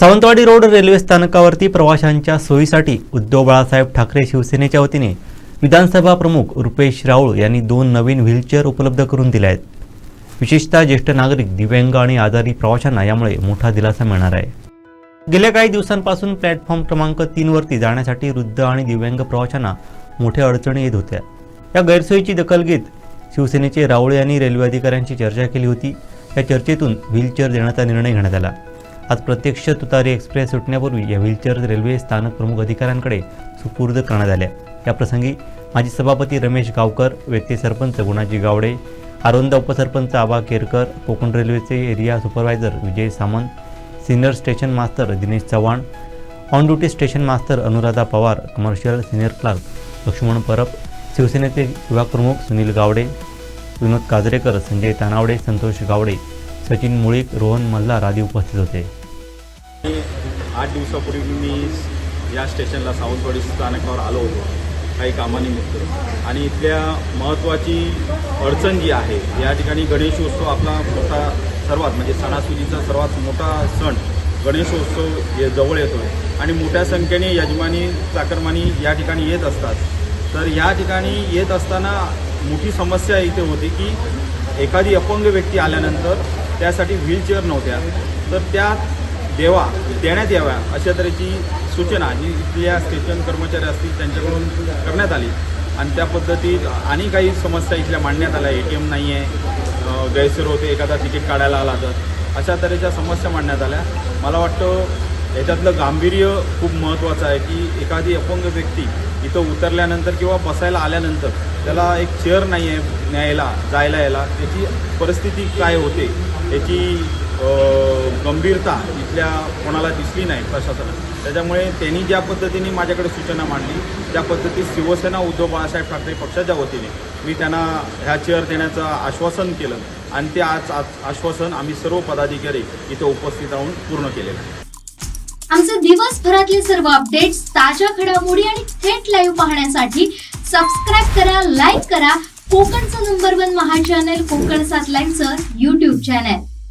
Sawantwadi road railway स्थानकावरती प्रवाशांच्या सोयीसाठी उद्धव बाळासाहेब ठाकरे शिवसेनेच्या वतीने विधानसभा प्रमुख रुपेश राऊळ यांनी दोन नवीन व्हीलचेअर उपलब्ध करून दिल्या आहेत. विशेषतः ज्येष्ठ नागरिक दिव्यांग आणि आजारी प्रवाशांना यामुळे मोठा दिलासा मिळणार आहे. गेल्या काही दिवसांपासून प्लॅटफॉर्म क्रमांक तीनवरती जाण्यासाठी वृद्ध आणि दिव्यांग प्रवाशांना मोठ्या अडचणी येत होत्या. या गैरसोयीची दखल घेत शिवसेनेचे राऊळे यांनी रेल्वे अधिकाऱ्यांशी चर्चा केली होती. या चर्चेतून व्हीलचेअर देण्याचा निर्णय घेण्यात आला. आज प्रत्यक्ष तुतारी एक्सप्रेस सुटण्यापूर्वी या व्हीलचेअर रेल्वे स्थानक प्रमुख अधिकाऱ्यांकडे सुपूर्द करण्यात आल्या याप्रसंगी माजी सभापती रमेश गावकर व्यक्ती सरपंच गुणाजी गावडे आरोंदा उपसरपंच आबा केरकर कोकण रेल्वेचे area supervisor Vijay Samant senior station master Dinesh Chavan on duty station master Anuradha Pawar commercial senior clerk Laxman Parab शिवसेनेचे युवा प्रमुख सुनील गावडे विनोद काजरेकर संजय तानावडे संतोष गावडे सचिन मुळीक रोहन मल्हार आदी उपस्थित होते. आठ दिवसापूर्वी मी या स्टेशनला सावंतवाडी स्थानकावर आलो होतो काही कामानिमित्त. आणि इथल्या महत्त्वाची अडचण जी आहे या ठिकाणी गणेशोत्सव आपला मोठा सर्वात म्हणजे सणासुदीचा सर्वात मोठा सण गणेशोत्सव हे जवळ येतो आहे आणि मोठ्या संख्येने यजमानी चाकरमानी या ठिकाणी येत असतात. तर या ठिकाणी येत असताना मोठी समस्या इथे होती की एखादी अपंग व्यक्ती आल्यानंतर त्यासाठी व्हीलचेअर नव्हत्या. तर त्या देवा देण्यात याव्या अशा तऱ्हेची सूचना जी इथल्या स्टेशन कर्मचारी असतील त्यांच्याकडून करण्यात आली. आणि त्या पद्धतीत आणि काही समस्या इथल्या मांडण्यात आल्या. ए टी एम नाही आहे गैरसोय होते एखादा तिकीट काढायला आला तर. अशा तऱ्हेच्या समस्या मांडण्यात आल्या. मला वाटतं याच्यातलं गांभीर्य खूप महत्त्वाचं आहे की एखादी अपंग व्यक्ती इथं उतरल्यानंतर किंवा बसायला आल्यानंतर त्याला एक चेअर नाही आहे न्यायला जायला यायला त्याची परिस्थिती काय होते याची गंभीरता इथल्या कोणाला दिसली नाही प्रशासनात. त्याच्यामुळे त्यांनी ज्या पद्धतीने माझ्याकडे सूचना मांडली त्या पद्धतीत शिवसेना उद्धव बाळासाहेब ठाकरे पक्षाच्या वतीने मी त्यांना ह्या चेअर देण्याचं आश्वासन केलं आणि ते आज आश्वासन आम्ही सर्व पदाधिकारी इथे उपस्थित राहून पूर्ण केलेलं आहे. आमचे दिवसभरातले सर्व अपडेट्स ताज्या घडामोडी आणि थेट लाईव्ह पाहण्यासाठी सबस्क्राईब करा लाईक करा. कोकणचं नंबर वन महा चॅनल कोकण सात लाईनचं युट्यूब चॅनल